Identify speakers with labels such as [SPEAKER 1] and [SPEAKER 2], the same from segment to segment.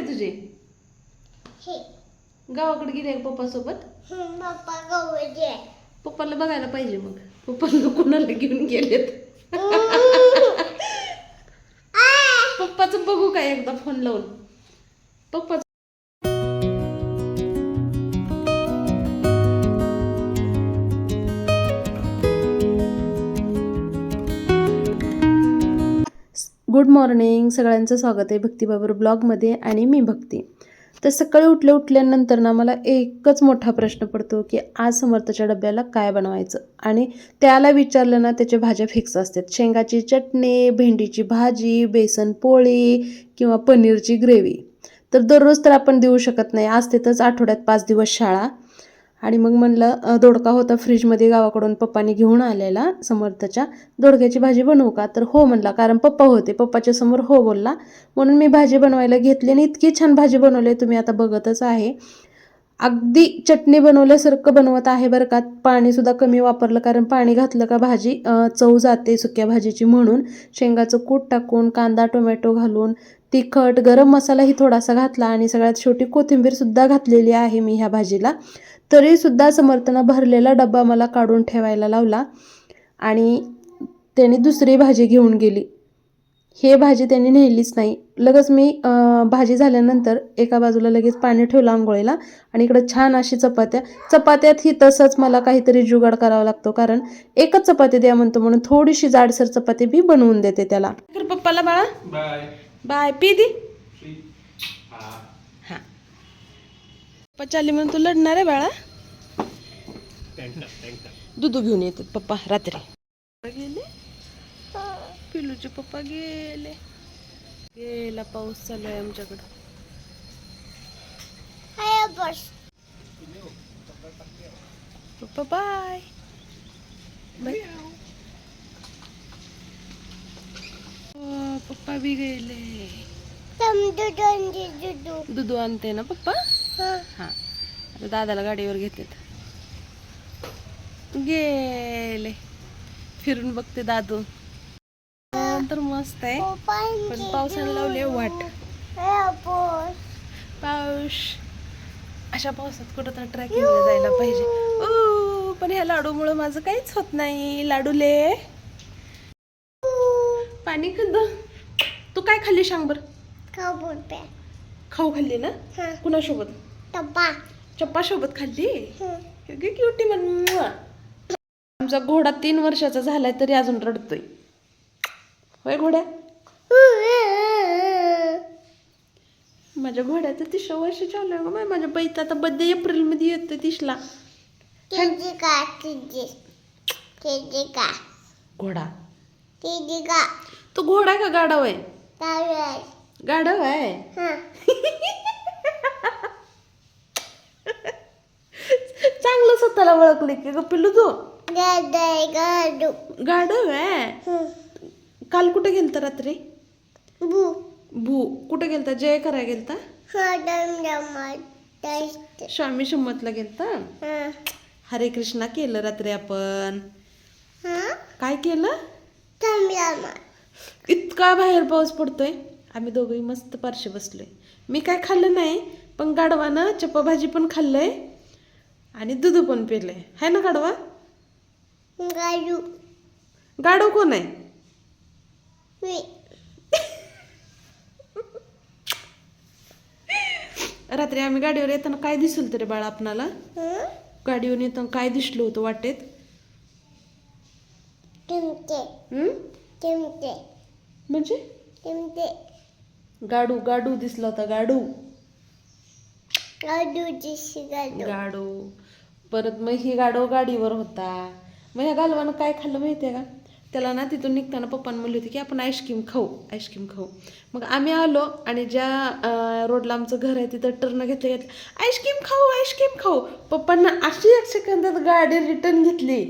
[SPEAKER 1] आहे तुझे? गावाकडे गेले पप्पा सोबत
[SPEAKER 2] पप्पा गवजे
[SPEAKER 1] पप्पाला बघायला पाहिजे मग. पप्पाला कोणाला घेऊन गेलेत? पप्पाचं बघू काय एकदा फोन लावून? पप्पा गुड मॉर्निंग सगळ्यांचं स्वागत आहे भक्तीबाबर ब्लॉगमध्ये आणि मी भक्ती. तर सकाळी उठल्या उठल्यानंतर ना मला एकच मोठा प्रश्न पडतो की आज समर्थच्या डब्याला काय बनवायचं? आणि त्याला विचारलं ना त्याच्या भाज्या फिक्स असतात. शेंगाची चटणी भेंडीची भाजी बेसन पोळी किंवा पनीरची ग्रेव्ही. तर दररोज तर आपण देऊ शकत नाही. आज तिथंच आठवड्यात पाच दिवस शाळा. आणि मग म्हणलं दोडका होता फ्रीजमध्ये गावाकडून पप्पाने घेऊन आलेला समर्थच्या. दोडक्याची भाजी बनवू का? तर हो म्हणला कारण पप्पा होते पप्पाच्या समोर हो बोलला. म्हणून मी भाजी बनवायला घेतली आणि इतकी छान भाजी बनवली तुम्ही आता बघतच आहे. अगदी चटणी बनवल्यासारखं बनवत आहे बरं का. पाणीसुद्धा कमी वापरलं कारण पाणी घातलं का भाजी चव जाते सुक्या भाजीची म्हणून. शेंगाचं कूट टाकून कांदा टोमॅटो घालून तिखट गरम मसालाही थोडासा घातला आणि सगळ्यात शेवटी कोथिंबीरसुद्धा घातलेली आहे मी ह्या भाजीला. तरीसुद्धा समर्थनं भरलेला डब्बा मला काढून ठेवायला लावला आणि त्याने दुसरी भाजी घेऊन गेली. हे भाजी त्यांनी नेलीच नाही. लगेच मी भाजी झाल्यानंतर एका बाजूला लगेच पाणी ठेवलं आंघोळीला आणि इकडं छान अशी चपात्या. चपात्यातही तसंच मला काहीतरी जुगाड करावा लागतो कारण एकच चपाती द्या म्हणतो म्हणून थोडीशी जाडसर चपाती मी बनवून देते त्याला. पप्पाला बाळा.
[SPEAKER 3] बाय
[SPEAKER 1] पी दी.
[SPEAKER 3] हा.
[SPEAKER 1] पप्पा चालली म्हणून तू लढणार आहे बाळा. दूध घेऊन येतात पप्पा रात्री. गेले? पिलूचे पप्पा गेले. गेला पाऊस चालू आहे आमच्याकडं. पप्पा बाय बाय पप्पा बी गेले. दूध आणते ना पप्पा?
[SPEAKER 2] हा.
[SPEAKER 1] हां. आता दादाला गाडीवर घेतात. गेले. फिरून बघते दादू. तर मस्त आहे. पण पावसाने लावले वाट. पाऊस. अशा पावसात कुठं तर ट्रॅकिंगला जायला पाहिजे. ऊ, पण ह्या लाडूमुळं माझं काहीच होत नाही. लाडूले पाणी खंद. तू काय खाल्ली सांग बर? खाऊ खाल्ली ना? कुणासोबत?
[SPEAKER 2] टप्पा
[SPEAKER 1] चप्पा. सोबत खाल्ली? क्युटी म्हण. आमचा घोडा तीन वर्षाचा झालाय तरी अजून रडतोय. होय घोड्या? माझ्या घोड्याचं तिसरं वर्ष चालू आहे गं. माझ्या बाईचा आता बड्डे एप्रिलमध्ये येतोय तिसला. घोडा. तो घोडा का गाढव आहे? गाढव आहे.
[SPEAKER 2] हा.
[SPEAKER 1] चांगलं स्वतःला ओळखले की ग पिल्लू तू? गाढव आहे काल कुठे गेलता रात्री?
[SPEAKER 2] बू.
[SPEAKER 1] भू कुठे गेलता? जय कराय गेलता?
[SPEAKER 2] हा
[SPEAKER 1] स्वामी संमतला गेलता?
[SPEAKER 2] हा.
[SPEAKER 1] हरे कृष्णा केलं रात्री आपण.
[SPEAKER 2] हा?
[SPEAKER 1] काय केलं? इतका बाहेर पाऊस पडतोय. आम्ही दोघंही मस्त पारशे बसलोय. मी काय खाल्लं नाही पण गाडवानं चप्पा भाजी पण खाल्लंय आणि दूध पण पिलंय. है ना गाडवा
[SPEAKER 2] गाडू.
[SPEAKER 1] गाडव कोण आहे? रात्री आम्ही गाडीवर येताना काय दिसल तरी बाळा आपणाला? गाडीवर येताना काय दिसलं होतं वाटेत?
[SPEAKER 2] चिमटे.
[SPEAKER 1] म्हणजे? गाडू गाडू दिसला होता गाडू.
[SPEAKER 2] गाडू गाडू
[SPEAKER 1] गाडू. परत मग ही गाडो गाडीवर होता. मग ह्या गालवानं काय खाल्लं माहिती आहे का? त्याला ना तिथून निघताना पप्पानं म्हणले होते की आपण आईस्क्रीम खाऊ आईस्क्रीम खाऊ. मग आम्ही आलो आणि ज्या रोडला आमचं घर आहे तिथं टर्न घेतलं घेतलं आईस्क्रीम खाऊ आईस्क्रीम खाऊ. पप्पांना अशी एक सेकंदात गाडी रिटर्न घेतली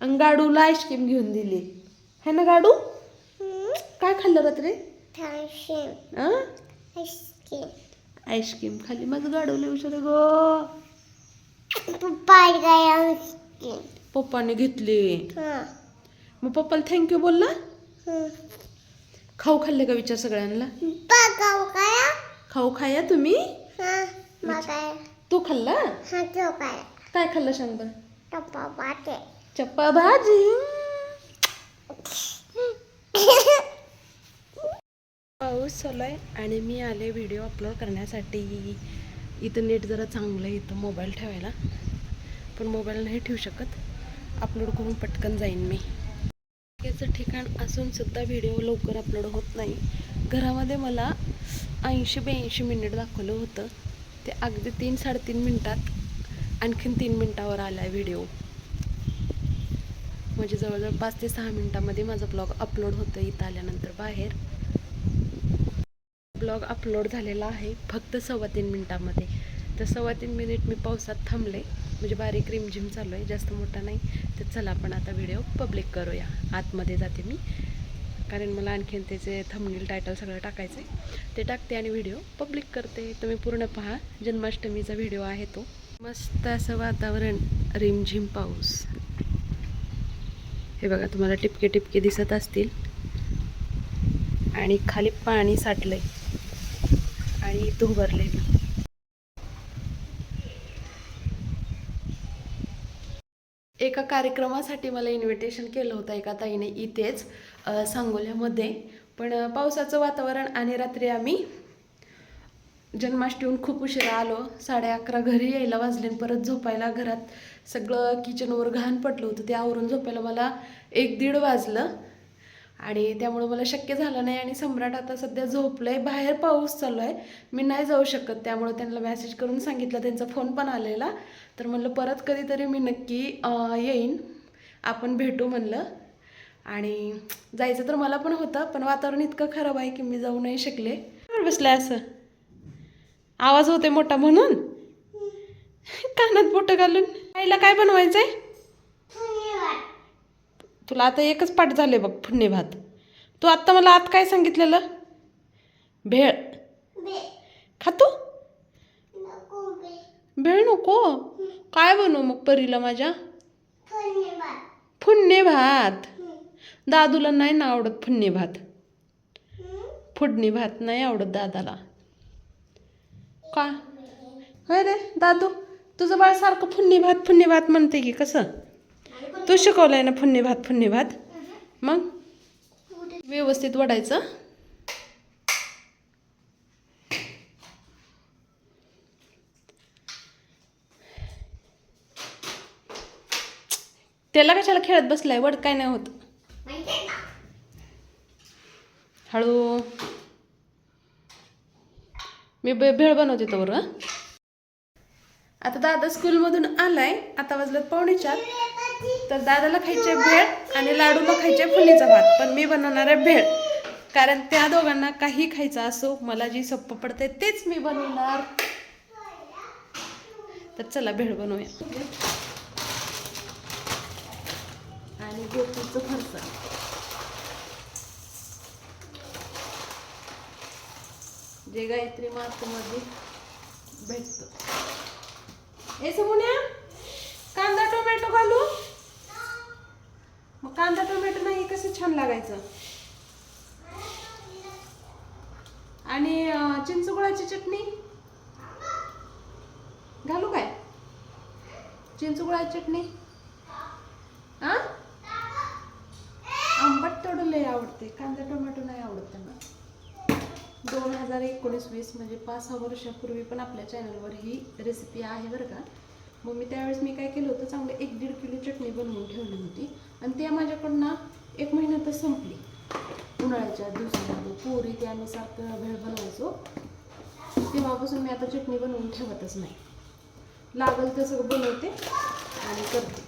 [SPEAKER 1] आणि गाडूला आईस्क्रीम घेऊन दिली. है ना गाडू? काय खाल्लं रात्री?
[SPEAKER 2] आईस्क्रीम
[SPEAKER 1] खाल्ली. माझं गाडवलं विचार गो. पप्पाने घेतली.
[SPEAKER 2] हां.
[SPEAKER 1] मग पप्पाला थँक्यू बोलला? खाऊ खाल्ले का विचार सगळ्यांना? खाऊ खाया? तुम्ही?
[SPEAKER 2] हा
[SPEAKER 1] तू खाल्ला?
[SPEAKER 2] हा काय
[SPEAKER 1] काय खाल्लं सांग बरं? चप्पा भाजी पाऊस चालू आहे आणि मी आले व्हिडिओ अपलोड करण्यासाठी. इथं नेट जरा चांगलं आहे इथं मोबाईल ठेवायला. पण मोबाईल नाही ठेवू शकत. अपलोड करून पटकन जाईन मी. याचं ठिकाण असूनसुद्धा व्हिडिओ लवकर अपलोड होत नाही. घरामध्ये मला ऐंशी ब्याऐंशी मिनिट दाखवलं होतं. ते अगदी तीन साडेतीन मिनटात आणखीन तीन मिनटावर आला आहे व्हिडिओ म्हणजे जवळजवळ पाच ते सहा मिनटामध्ये माझा ब्लॉग अपलोड होतं इथं आल्यानंतर बाहेर. ब्लॉग अपलोड झालेला आहे फक्त सव्वा तीन मिनटामध्ये. तर सव्वा तीन मिनिट मी पावसात थांबले. म्हणजे बारीक रिमझिम चालू आहे जास्त मोठा नाही. तर चला आपण आता व्हिडिओ पब्लिक करूया. आतमध्ये जाते मी. कारण मला आणखीन त्याचे थंबनेल टायटल सगळं टाकायचं आहे ते टाकते आणि व्हिडिओ पब्लिक करते. तुम्ही पूर्ण पहा. जन्माष्टमीचा व्हिडिओ आहे तो. मस्त असं वातावरण. रिमझिम पाऊस. हे बघा तुम्हाला टिपके टिपके दिसत असतील. आणि खाली पाणी साठलं आहे आणि इथं उभारले एका कार्यक्रमासाठी मला इन्व्हिटेशन केलं होतं. एका ताईने इथेच सांगोल्यामध्ये. पण पावसाचं वातावरण आणि रात्री आम्ही जन्माष्टमीहून खूप उशिरा आलो. साडे अकरा घरी यायला वाजले आणि परत झोपायला घरात सगळं किचनवर घाण पडलं होतं. ते आवरून झोपायला मला एक दीड वाजलं. आणि त्यामुळं मला शक्य झालं नाही आणि सम्राट आता सध्या झोपलं आहे बाहेर पाऊस चालू आहे मी नाही जाऊ शकत. त्यामुळं त्यांना मेसेज करून सांगितलं. त्यांचा फोन पण आलेला. तर म्हणलं परत कधीतरी मी नक्की येईन. आपण भेटू म्हणलं. आणि जायचं तर मला पण होतं पण वातावरण इतकं खराब आहे की मी जाऊ नाही शकले. बसलं असं. आवाज होते मोठा म्हणून. कानात बोटं घालून. आईला काय बनवायचं आहे तुला आता एकच पाठ झाले बघ फुन्ने भात. तू आत्ता मला आत काय सांगितलेलं? भेळ. खातो भेळ. नको? काय बनवू मग परीला माझ्या? फुन्ने भात. दादूला नाही ना आवडत फुन्ने भात. फुडणी भात नाही आवडत दादाला. का? होय रे दादू तुझं बाळ सारखं फुन्नी भात फुन्नी भात म्हणते की कसं? तू शिकवलंय ना फुन्नी भात फुन्नी भात? मग? व्यवस्थित वडायचं. त्याला कशाला खेळत बसलाय? वड काय नाही होत. हळू. मी बे भेळ बनवते तर हं. आता दादा स्कूलमधून आलाय. आता वाजलं पावणे चार तर दादाला खायचे भेळ आणि लाडूला खायचे फुलीचा भात पण मी बनवणार आहे भेळ. कारण त्या दोघांना काही खायचं असो मला जी सोप्पं पडते तेच मी बनवणार. तर चला भेळ बनवूया. आणि गोपीचं फरसाण. जे गायत्री मार्केटमध्ये भेटतं. ए समुन्या कांदा टोमॅटो घालू. कांदा टोमॅटो नाही कसं छान लागायचं? आणि चिंचगुळाची चटणी? घालू काय? चिंचगुळाची चटणी? आ? आंबट तेवढं लय आवडते. कांदा टोमॅटो नाही आवडत त्यांना. दोन हजार एकोणीस वीस म्हणजे पाच सहा वर्षापूर्वी पण आपल्या चॅनलवर ही रेसिपी आहे बरं का. मग मी त्यावेळेस मी काय केलं होतं चांगलं एक दीड किलो चटणी बनवून ठेवली होती. आणि त्या माझ्याकडनं एक महिन्यातच संपली. उन्हाळ्याच्या दिवसामध्ये पोरी ते आम्ही सारखं भेळ बनवायचो. तेव्हापासून मी आता चटणी बनवून ठेवतच नाही. लागल ते सगळं बनवते आणि करते.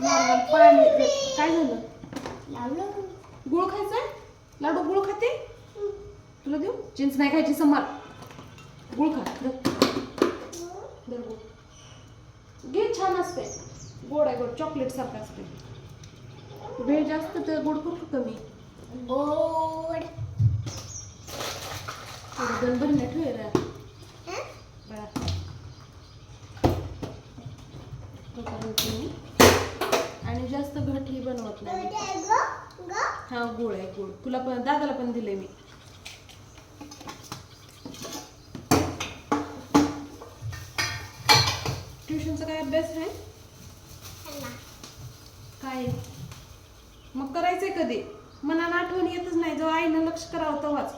[SPEAKER 1] नॉर्मल पाणी काय झालं? गुळ खायचा लाडू गुळ खाते? तुला देऊ? चिंच नाही खायची समार गुळ खा गुळ घे छान असते. गोड आहे गोड चॉकलेट सारखं असते. भेळ जास्त तर गोड करू का कमी
[SPEAKER 2] गोड.
[SPEAKER 1] दोन भरण्या ठेव रे
[SPEAKER 2] हं?
[SPEAKER 1] बळा. आणि जास्त घटही बनवत नाही. हा गुळ आहे गुळ तुला पण दादाला पण दिले मी. ट्युशनचा काय अभ्यास आहे. काय? मग करायचंय कधी? मनाला आठवण येतच नाही जेव्हा आईनं लक्ष करावं तेव्हाच.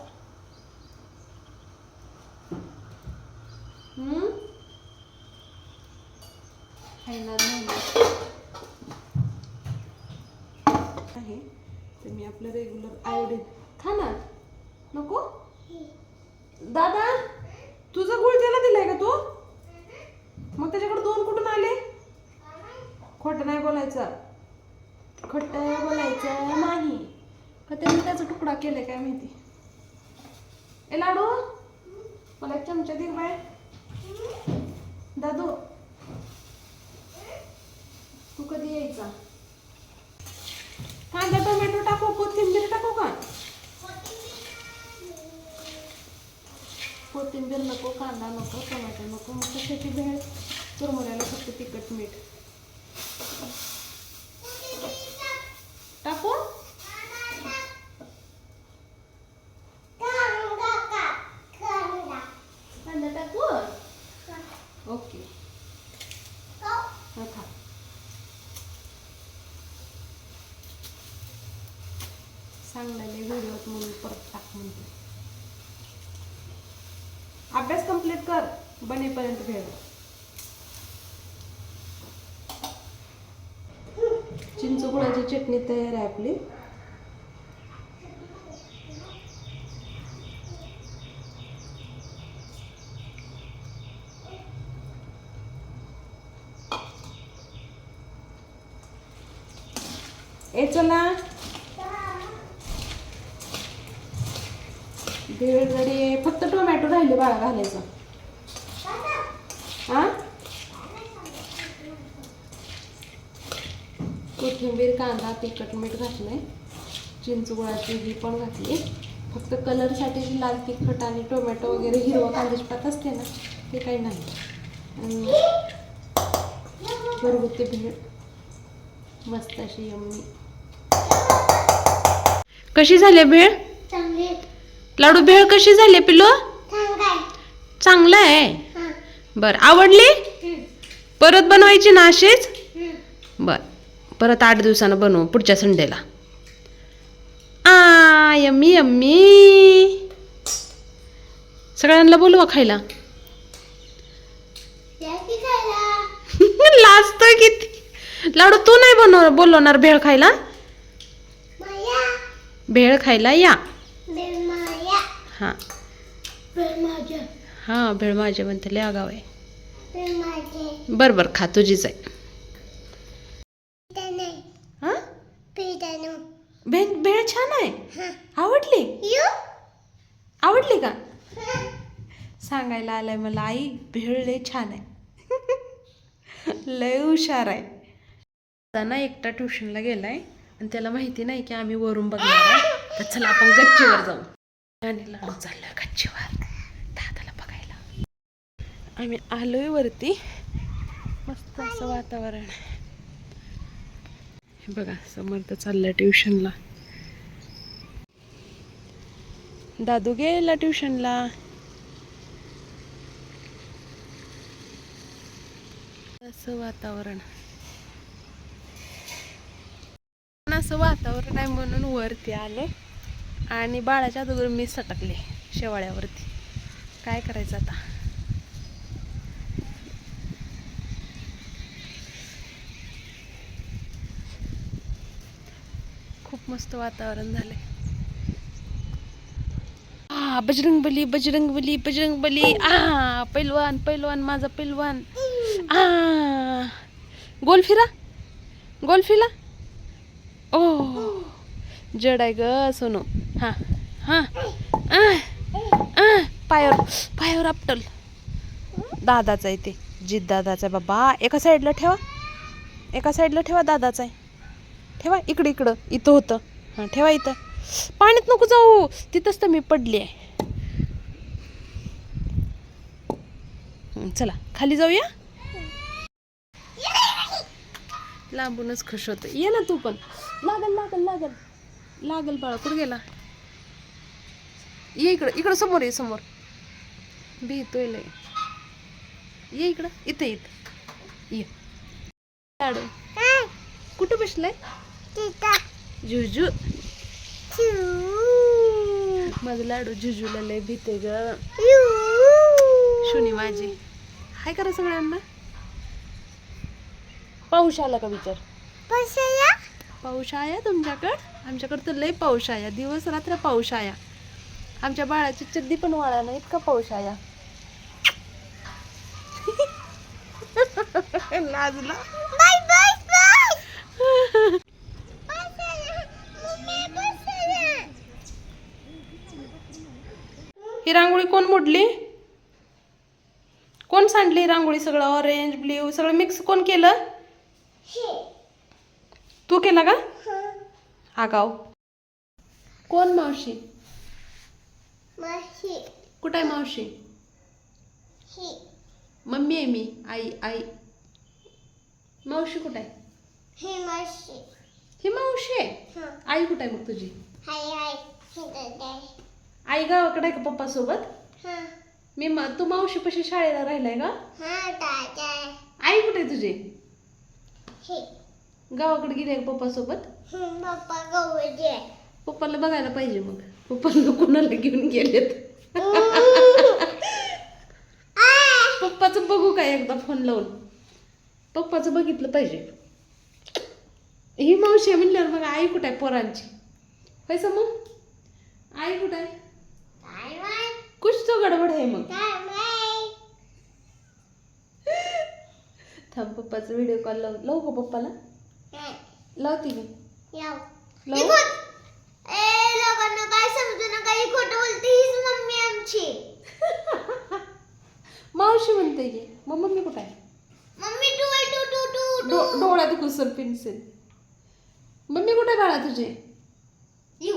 [SPEAKER 1] हम्म? आहे. तर मी आपलं रेग्युलर आयोडीन खाणार नको दादा तुझा गुळ त्याला दिलाय का तू मग त्याच्याकडे दोन कुठून आले खोटं नाही बोलायचं खोटं बोलायचं नाही का त्याने केले काय माहिती? ए लाडू? मला एक चमचा दे बाय दादू. तू कधी यायचा? कांदा टोमॅटो टाकू कोथिंबीर टाकू का? कोथिंबीर नको कांदा नको टोमॅटो नको मग कशाची भेळ तुरमुऱ्याला फक्त तिखट मीठ टाकू
[SPEAKER 2] कांदा का? कांदा.
[SPEAKER 1] कांदा टाकू ओके
[SPEAKER 2] हो.
[SPEAKER 1] हा खा सांगलेले व्हिडिओत म्हणून परत टाक म्हणते. अभ्यास कंप्लीट कर बनेपर्यंत भेट चिंच गुळाची चटणी तयार आहे आपली? ए चला भेळ जरी आहे. फक्त टोमॅटो राहिले बाळा घालायचं. हा? कोथिंबीर कांदा तिखट मीठ घातलंय. चिंच गुळाची ही पण घातली. फक्त कलरसाठी जी लाल तिखट आणि टोमॅटो वगैरे हिरवा कांद्याची पात असते ना ते काही नाही. आणि घरगुती भेळ. मस्त अशी यम्मी. कशी झाली भेळ. लाडू भेळ कशी झाली पिलो.
[SPEAKER 2] चांगलं आहे.
[SPEAKER 1] बर आवडली. परत बनवायची ना अशीच. बर परत आठ दिवसानं बनवू पुढच्या संडेला आ यम्मी यम्मी सगळ्यांना बोलवा खायला? लाजतोय किती लाडू तू नाही बनव बोलवणार भेळ खायला. भेळ खायला या. हां. हां भेळ माझ्या म्हणते लय आगाव आहे. बरं बरं खा तुझीच आहे. हां. भेळ भेळ छान आहे. आवडली
[SPEAKER 2] यू?
[SPEAKER 1] आवडली का. सांगायला आलंय मला आई भेळ लय छान आहे लय हुशार आहे ना एकटा ट्युशनला गेलाय आणि त्याला माहिती नाही की आम्ही वरून बघणार तर चला आपण गच्चीवर जाऊ आणि लाडू चाललोय गच्चीवर दादाला बघायला आम्ही आलोय वरती. मस्त असं वातावरण. आहे हे बघा समर्थ चाललं ट्युशनला. दादू गेला ट्युशनला. असं वातावरण. असं वातावरण आहे म्हणून वरती आले. आणि बाळाच्या अगोदर मी सटकले शेवाळ्यावरती. काय करायचं आता खूप मस्त वातावरण झालंय. आ बजरंग बली बजरंग बली बजरंग बली आ पैलवान पैलवान माझा पैलवान. आ गोल फिरा गोल फिरा. ओ जड आहे ग सोनू. हा हा आ, पायावर पायावर आपटल. दादाचा आहे ते जित दादाचा आहे बाबा. एका साईडला ठेवा. एका साईडला ठेवा दादाचा आहे. ठेवा इकडं इकडं इथं होतं. हां ठेवा इथं. पाण्यात नको जाऊ. तिथंच तर मी पडली आहे. चला खाली जाऊया? लांबूनच खुश होतं ये ना तू पण. लागल लागल लागल. लागल बाळा कुठं गेला? ये इकडं इकडं समोर ये समोर. भीतोय लय. ये इकडं इथं येत ये. कुठं बसलाय? जुजू माझं लाडू जुजूला लय भीते ग. शुनी माझी. हाय करा सगळ्यांना? पाऊस आला का विचार? पाऊस आया तुमच्याकडं? आमच्याकडं तर लय पाऊस आया. दिवस रात्र पाऊस आया. आमच्या बाळाची चड्डी पण वाळा ना इतका पाऊस आया. लाजला ही रांगोळी कोण मोडली? कोण सांडली रांगोळी सगळं? ऑरेंज ब्ल्यू सगळं मिक्स कोण केलं? तू केला का?
[SPEAKER 2] हं.
[SPEAKER 1] हा गाव कोण मावशी? कुठं आहे मावशी?
[SPEAKER 2] ही.
[SPEAKER 1] मम्मी आहे मी. आई आई. मावशी कुठं आहे?
[SPEAKER 2] ही
[SPEAKER 1] मावशी. आहे?
[SPEAKER 2] हं.
[SPEAKER 1] आई कुठं आहे मग तुझी?
[SPEAKER 2] हाय हाय दादा
[SPEAKER 1] आई गावाकडे आहे का पप्पा सोबत मी मा तू मावशीपाशी शाळेला राहिलाय का?
[SPEAKER 2] हा
[SPEAKER 1] आई कुठे आहे तुझी? गावाकडे गेली आहे का पप्पा सोबत
[SPEAKER 2] पप्पा गवजे
[SPEAKER 1] पप्पाला बघायला पाहिजे मग. पप्पाला कोणाला घेऊन गेलेत? पप्पाचं बघू काय एकदा फोन लावून? पप्पाचं बघितलं पाहिजे. ही मावशी आहे म्हणल्यावर मग आई कुठं आहे पोरांची? पैसा मग आई कुठं आहे? कुछ तो गडबड आहे मग? थांब पप्पाचा व्हिडिओ कॉल लाव लावू का पप्पाला? लावते मी. लावू.
[SPEAKER 2] ए लोकांना काय समजू नका ही खोटं बोलते हीच मम्मी आमची.
[SPEAKER 1] मावशी म्हणते की मग मम्मी कुठं आहे?
[SPEAKER 2] मम्मी टू आहे टू टू टू
[SPEAKER 1] डो डोळ्यात घुसल पेन्सिल मम्मी कुठे बाळा तुझे?
[SPEAKER 2] यू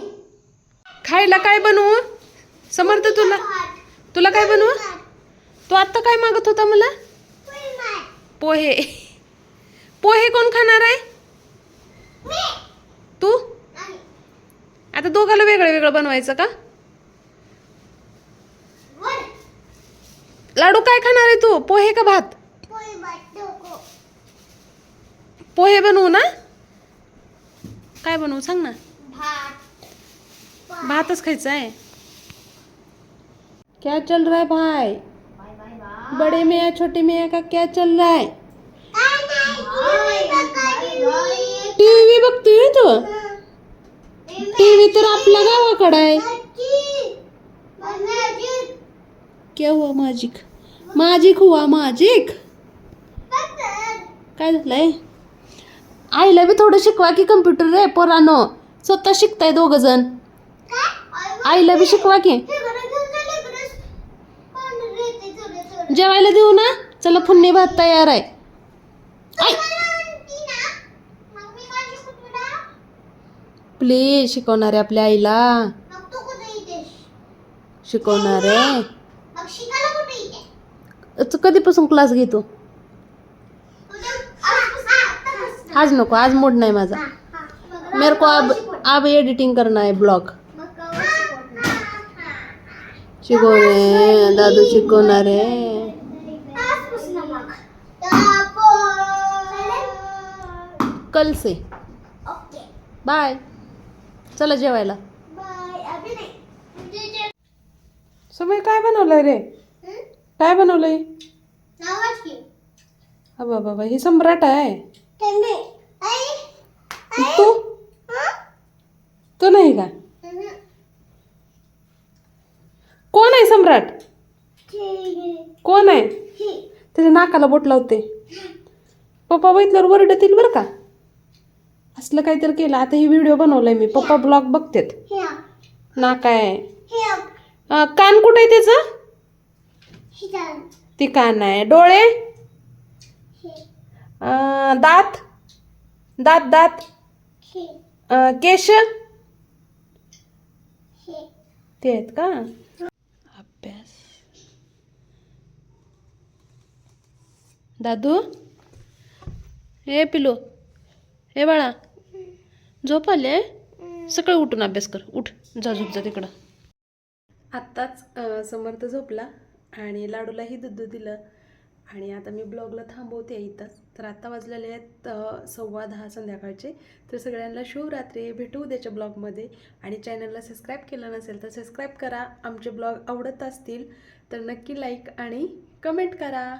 [SPEAKER 1] खायला काय बनवू? समर्थ तुला तुला काय बनवू? तू आत्ता काय मागत होता मला? पोहे. पोहे कोण खाणार आहे? तू? आता दोघाला वेगळं वेगळं बनवायचं का? लाडू काय खाणार आहे तू? पोहे का भात? पोहे बनवू ना? काय बनवू? सांग ना. भातच खायचा है क्या चल रहा है भाई? बड़े मियाँ छोटे मियाँ का क्या चल रहा है? टीव्ही बघतोय तू? टीव्ही तर आपल्या गावाकडे आहे क्या हुआ माजिक? माजिक हुआ माजिक? काय झालंय? आईला बी थोडं शिकवा की कम्प्युटर रे पोरानो. स्वतः शिकताय दोघ जण. आईला बी शिकवा की. जेवायला देऊ ना? चला फुन्नी भात तयार आहे. प्लीज शिकवणार आहे आपल्या आईला. शिकवणार आहे. कधीपासून क्लास घेतो? आज नको आज मूड नाही माझा. मेरे को अब अब एडिटिंग करना है ब्लॉग शिकवणे दादू शिकवणार आहे. कल से
[SPEAKER 2] ओके.
[SPEAKER 1] बाय. चला जेवायला.
[SPEAKER 2] बाय. अभी नाही.
[SPEAKER 1] समय काय बनवलंय रे? काय बनवलंय? अबा बाबा ही सम्राट आहे. तू? तू नाही का? कोण आहे सम्राट? कोण आहे? त्याच्या नाकाला बोट लावते. पप्पा बघितल्यावर वरडतील बरं का? असलं काहीतरी केलं. आता हे व्हिडिओ बनवलाय मी. पप्पा ब्लॉग बघतेत. ना काय? कान कुठं आहे त्याचं? ती कान आहे. डोळे? दात? दात दात? केश? ते आहेत का? अभ्यास. दादू? हे पिलू. हे बाळा. झोप आले सकाळी उठून अभ्यास कर. उठ. जा झोप जा तिकडं. आत्ताच समर्थ झोपला आणि लाडूलाही दूध दिलं. आणि आता मी ब्लॉगला थांबवते इथंच तर आत्ता वाजलेले आहेत सव्वा दहा संध्याकाळचे. तर सगळ्यांना शुभरात्री. भेटू उद्याच्या ब्लॉगमध्ये. आणि चॅनलला सबस्क्राईब केलं नसेल तर सबस्क्राईब करा. आमचे ब्लॉग आवडत असतील तर नक्की लाईक आणि कमेंट करा.